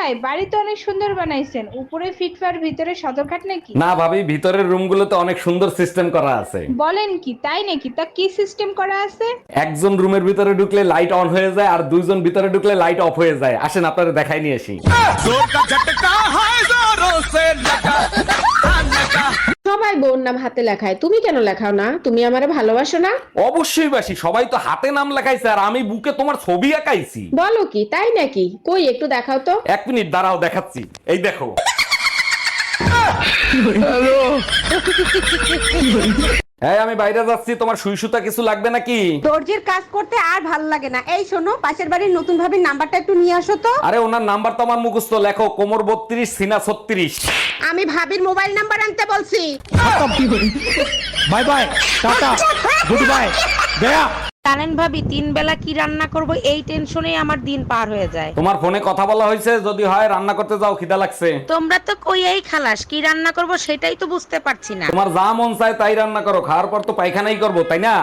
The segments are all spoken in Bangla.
ভাই বাড়ি তো অনেক সুন্দর বানাইছেন। উপরে ফিটফার ভিতরে সদরঘাট নাকি? না ভাবি ভিতরের রুমগুলোতে অনেক সুন্দর সিস্টেম করা আছে। বলেন কি তাই নাকি? তা কি সিস্টেম করা আছে? একজন রুমের ভিতরে ঢুকলে লাইট অন হয়ে যায় আর দুইজন ভিতরে ঢুকলে লাইট অফ হয়ে যায়। আসেন আপনারা দেখাই নিয়ে আসি। নাম হাতে লেখায়। তুমি কেন লেখাও না? তুমি আমারে ভালোবাসো না? অবশ্যই বাসি সবাই তো হাতে নাম লেখাইছে আর আমি বুকে তোমার ছবি আঁকাইছি। বলো কি তাই নাকি? কই একটু দেখাও তো। এক মিনিট দাঁড়াও দেখাচ্ছি। এই দেখো। হ্যাঁ আমি বাইরে যাচ্ছি তোমার সুই সুতা কিছু লাগবে নাকি? দর্জির কাজ করতে আর ভালো লাগে না। এই শোনো পাশের বাড়ির নতুন ভাবির নাম্বারটা একটু নিয়ে আসো তো। আরে ওনার নাম্বার তো আমার মুখস্থ লেখো কোমর বত্রিশ সিনা ছত্রিশ। আমি ভাবির মোবাইল নাম্বার আনতে বলছি। Bye bye tata good bye Gaya জানেন ভাবি তিন বেলা কি রান্না করব এই টেনশনেই আমার দিন পার হয়ে যায়। তোমার ফোনে কথা বলা হয়েছে যদি হয় রান্না করতে যাও খিদা লাগছে। তোমরা তো কই এই খালাস কি রান্না করব সেটাই তো বুঝতে পারছি না। তোমার যা মন চায় তাই রান্না করো খাওয়ার পর তো পায়খানাই করব তাই না?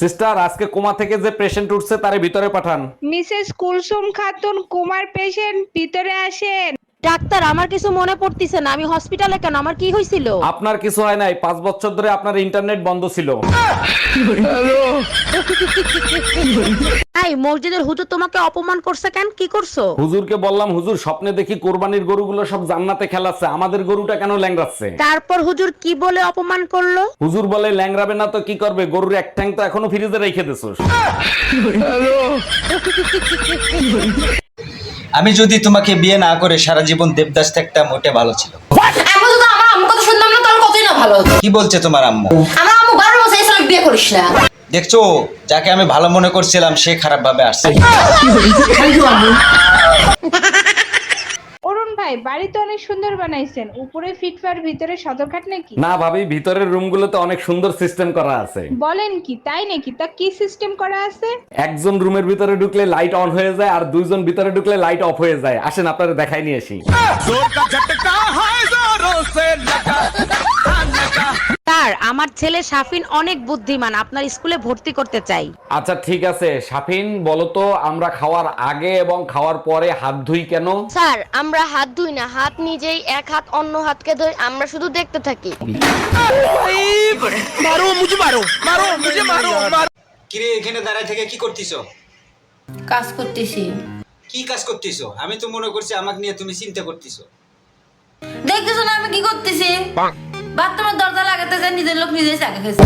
সিস্টার আজকে কোমা থেকে যে পেশেন্ট উঠছে তারে ভিতরে পাঠান। মিসেস কুলসুম খাতুন কুমার পেশেন্ট ভিতরে আসেন। ডাক্তার আমার কিছু মনে পড়তিছে না। আমি হসপিটালে কেন? আমার কি হয়েছিল আপনার কিছু হয় নাই। পাঁচ বছর ধরে আপনার ইন্টারনেট বন্ধ ছিল। এই মসজিদের হুজুর তোমাকে অপমান করছে কেন? কি করছ? হুজুরকে বললাম হুজুর স্বপ্নে দেখি কোরবানির গরুগুলো সব জান্নাতে খেলাচ্ছে। আমাদের গরুটা কেন ল্যাংড়াচ্ছে? তারপর হুজুর কি বলে অপমান করল? হুজুর বলে ল্যাংড়াবে না তো কি করবে? গরুর এক ঠ্যাং তো এখনও ফ্রিজে রেখে দিছোস আমি যদি তোমাকে বিয়ে না করে সারা জীবন দেবদাস থাকতাম মোটে ভালো ছিল। এখন যদি আমার আম্মু কথা শুনতাম না তাহলে কতই না ভালো হতো? কি বলছে তোমার আম্মু? আমার আম্মু বারো বছর এসে বিয়ে করিস না। দেখছ যাকে আমি ভালো মনে করছিলাম সে খারাপ ভাবে আসছে বাড়ি তো অনেক সুন্দর বানাইছেন। উপরে ফিটফার ভিতরে সদরঘাট নাকি? না ভাবি ভিতরের রুমগুলোতে অনেক সুন্দর সিস্টেম করা আছে। বলেন কি তাই নাকি? তা কি সিস্টেম করা আছে? একজন রুমের ভিতরে ঢুকলে লাইট অন হয়ে যায় আর দুইজন ভিতরে ঢুকলে লাইট অফ হয়ে যায়। আসেন আপনারা দেখাই নিয়ে আসি। স্যার আমার ছেলে সাফিন অনেক বুদ্ধিমান আপনার স্কুলে ভর্তি করতে চাই। আচ্ছা ঠিক আছে। সাফিন বলো তো আমরা খাওয়ার আগে এবং খাওয়ার পরে হাত ধুই কেন? স্যার আমরা হাত ধুই না হাত নিজেই এক হাত অন্য হাতকে ধরে আমরা শুধু দেখতে থাকি। মারো মুজে মারো মারো মুজে মারো কিরে এখানে দাঁড়ায় থেকে কি করতেছো? কাজ করতেছি। কি কাজ করতেছো? আমি তো মনে করছি আমাকে নিয়ে তুমি চিন্তা করতেছো। দেখতেছো না আমি কি করতেছি? বাথরুমের দরজা নিজের লোক নিজেই চাকা খেয়েছি